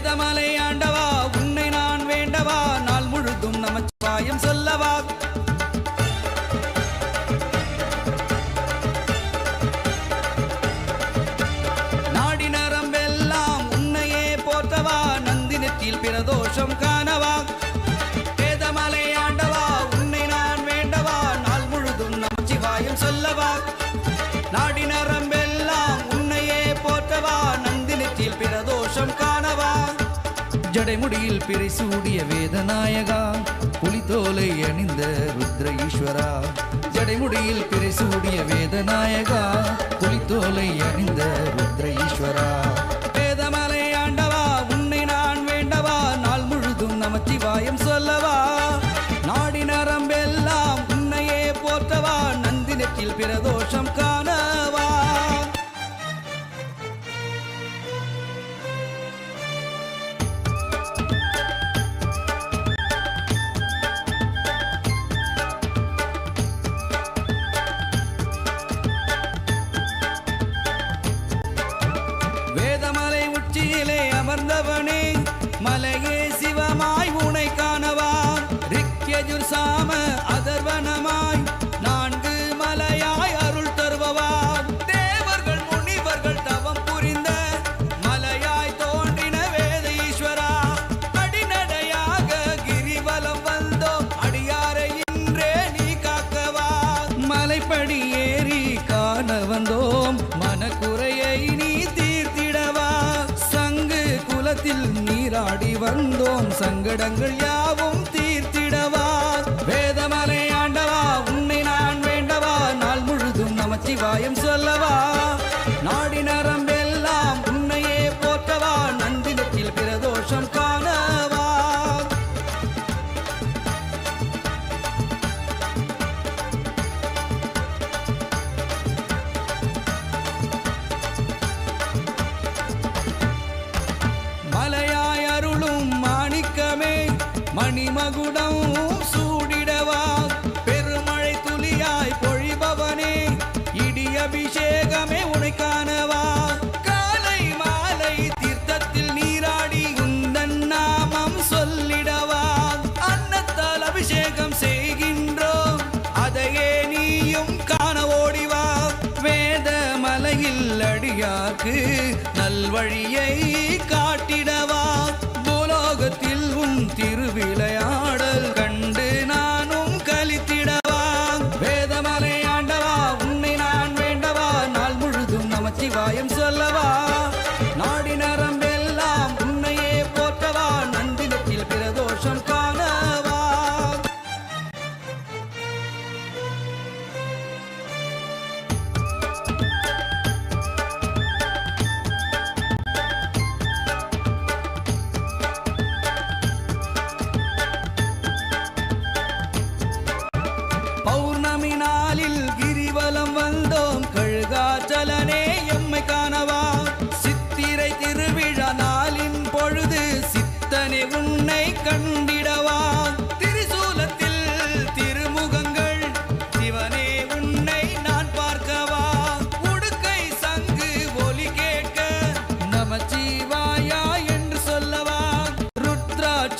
வேதமலை ஆண்டவா உன்னை நான் வேண்டவா? நாள் முழுதும் நமச்சிவாயம் சொல்லவா? ஜடைமுடியில் பிரிசூடிய வேதநாயகா புலித்தோலை அணிந்த ருத்ர ஈஸ்வரா ஜடைமுடியில் பிரிசூடிய வேதநாயகா புலித்தோலை அணிந்த ருத்ர ஈஸ்வரா அமர்ந்தவனே மலையே சிவமாய் உனை காணவா ரிக்யஜுர் சாம அதர்வனமாய் நான்கு மலையாய் அருள் தருபவா தேவர்கள் முனிவர்கள் தவம் புரிந்த மலையாய் தோன்றின வேத ஈஸ்வரா அடிநடையாக கிரிவலம் வந்தோம் அடியாரை இன்றே நீ காக்கவா. மலைப்படி ஏறி காண வந்தோம் மனக்குறை குலத்தில் நீராடி வந்தோம். சங்கடங்கள் யாவும் தீர்த்திடவா? வேதமலை ஆண்டவா உன்னை நான் வேண்டவா? நாள் முழுதும் நமச்சிவாயம் சொல்லவா? நாடினரம் மணிமகுடம் சூடிடவா? பெருமழை துளியாய் பொழிபவனே இடி அபிஷேகமே உனை காணவா? காலை மாலை தீர்த்தத்தில் நீராடி உந்தன் நாமம் சொல்லிடவா? அன்னத்தால் அபிஷேகம் செய்கின்றோம் அதையே நீயும் காண ஓடிவா? வேத மலையில் அடியாக்கு நல்வழியை காட்டிடவா? திருவிளையா நாடி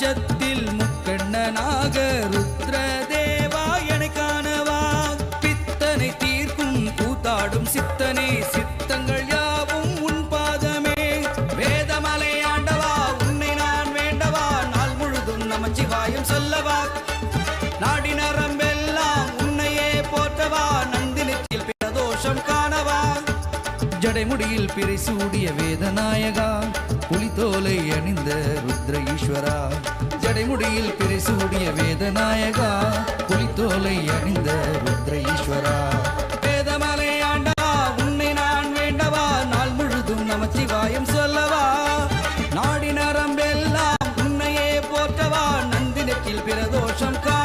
ராஜத்தில் முக்கண்ணனாக ருத்ர தேவா என காணவா பித்தனை தீர்க்கும் கூத்தாடும் சித்தனே சித்தங்கள் யாவும் உன் பாதமே. வேதமலை ஆண்டவா உன்னை நான் வேண்டவா. நாள் முழுதும் நமச்சிவாயம் சொல்லவா. நாடி நரம்பெல்லாம் உன்னையே போற்றவா. நந்தினத்தில் பிரதோஷம் காணவா. ஜடைமுடியில் பிறை சூடிய வேதநாயகா. தோலை அணிந்த ருத்ர ஈஸ்வரா ஜடைமுடியில் பிரிசூடிய வேதநாயகா. புலித்தோலை அணிந்த ருத்ர ஈஸ்வரா வேதமலை ஆண்டா உன்னை நான் வேண்டவா? நாள் முழுதும் நமச்சிவாயம் சொல்லவா? நாடி நரம்பெல்லாம் உன்னையே போற்றவா? நந்தினத்தில் பிரதோஷம் கா